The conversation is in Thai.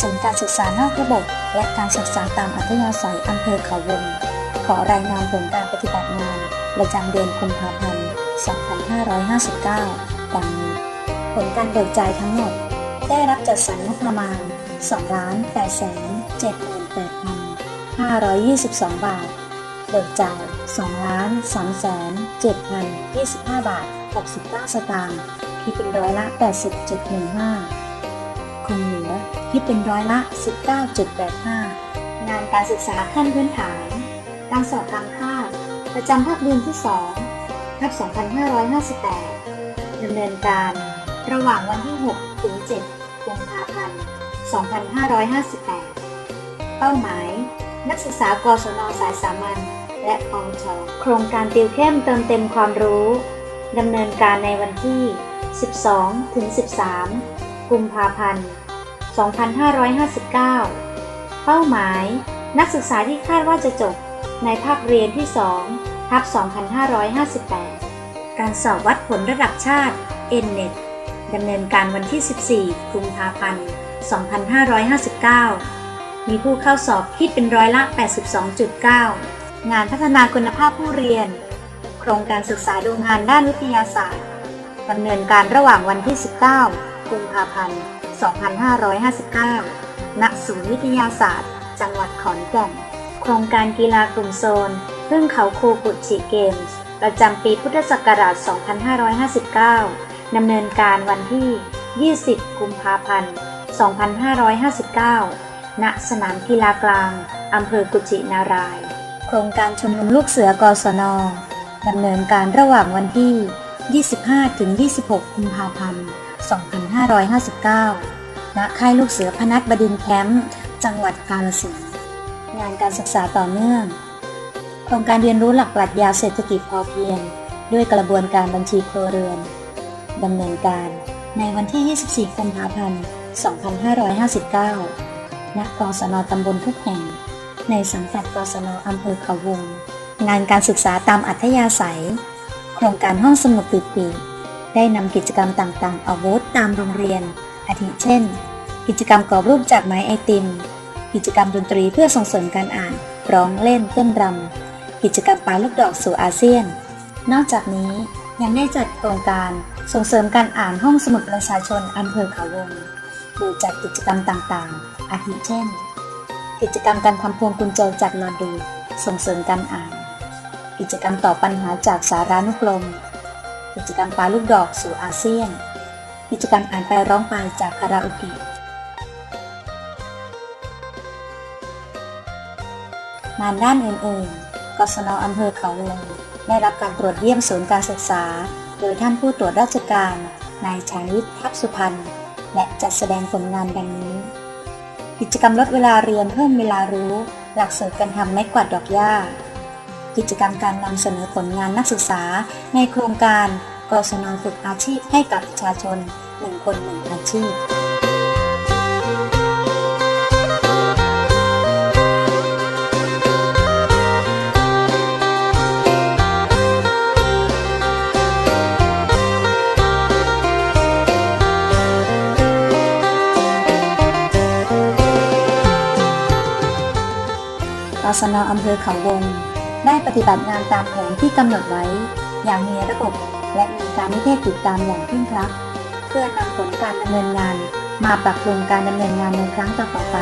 ศูนย์การศึกษานอกระบบ และการศึกษาตามอัธยาศัยอำเภอเขาวง ขอรายงานผลการปฏิบัติงาน ประจำเดือนกุมภาพันธ์ 2559 ดังนี้ ผลการเบิกจ่ายทั้งหมด ได้รับจัดสรรงบประมาณ 2 8 7 8 522 บาท เบิกจ่าย2 3 7 25 บาท 69 สตางค์ คิดเป็นร้อยละ 80.15คงเหลือ คิดเป็นร้อยละ 19.85 งานการศึกษาขั้นพื้นฐาน การสอบตามคาดประจำภาคเรียนที่2ทับ2558 ดำเนินการระหว่างวันที่ 6 ถึง 7 กุมภาพันธ์ 2558 เป้าหมาย นักศึกษากศนสายสามัญและปวชโครงการติวเข้มเติมเต็มความรู้ ดำเนินการในวันที่ 12 ถึง 13 กุมภาพันธ์ 2559 เป้าหมาย นักศึกษาที่คาดว่าจะจบในภาคเรียนที่2ทับ2558 การสอบวัดผลระดับชาติ NNET ดำเนินการวันที่ 14 กุมภาพันธ์ 2559 มีผู้เข้าสอบคิดเป็นร้อยละ 82.9 งานพัฒนาคุณภาพผู้เรียน โครงการศึกษาดูงานด้านวิทยาศาสตร์ดำเนินการระหว่างวันที่ 19 กุมภาพันธ์ 2559 ณ ศูนย์วิทยาศาสตร์ จังหวัดขอนแก่น โครงการกีฬากลุ่มโซน พึ่งเขาคูกุชิเกมส์ ประจำปีพุทธศักราช 2559 ดำเนินการวันที่ 20 กุมภาพันธ์ 2559 ณ สนามกีฬากลาง อำเภอกุชินาราย โครงการชุมนุมลูกเสือกศนดำเนินการระหว่างวันที่ 25ถึง26 กุมภาพันธ์ 2559 ณ ค่ายลูกเสือพนัสบดินทร์แคมป์จังหวัดกาฬสินธุ์งานการศึกษาต่อเนื่องโครงการเรียนรู้หลักปรัชญาเศรษฐกิจพอเพียง ด้วยกระบวนการบัญชีครัวเรือนดำเนินการในวันที่ 24 กุมภาพันธ์ 2559 ณ กศนตำบลทุกแห่ง ในสังกัดกศนอำเภอเขาวง งานการศึกษาตามอัธยาศัย โครงการห้องสมุดปิดปีได้นำกิจกรรมต่างๆเอาโวตตามโรงเรียน อาทิเช่น กิจกรรมกรอบรูปจากไม้ไอติม กิจกรรมดนตรีเพื่อส่งเสริมการอ่าน ร้องเล่นเต้นรำ กิจกรรมปาลูกดอกสู่อาเซียน นอกจากนี้ยังได้จัดโครงการส่งเสริมการอ่านห้องสมุดประชาชนอำเภอเขาวงโดยจัดกิจกรรมต่างๆ อาทิเช่น กิจกรรมการทำพวงกุญแจจากนอนดู ส่งเสริมการอ่าน กิจกรรมตอบปัญหาจากสารานุกรม กิจกรรมปาลูกดอกสู่อาเซียน กิจกรรมอ่านไปร้องไปจากคาราโอเกะงานด้านอื่นๆ กศนอำเภอเขาวงได้รับการตรวจเยี่ยมศูนย์การศึกษา โดยท่านผู้ตรวจราชการ นายชาญวิทย์ทัพสุพรรณ และจัดแสดงผลงานดังนี้ กิจกรรมลดเวลาเรียนเพิ่มเวลารู้ หลักสูตรการทำไม้กวาดดอกหญ้า กิจกรรมการนำเสนอผลงานนักศึกษา ในโครงการกศนฝึกอาชีพให้กับประชาชนหนึ่งคนหนึ่งอาชีพกศนอำเภอเขาวง ได้ปฏิบัติงานตามแผนที่กำหนดไว้ อย่างมีระบบและมีการนิเทศติดตามอย่างเคร่งครัดเพื่อนำผลการดำเนินงาน มาปรับปรุงการดำเนินงานในครั้งต่อไป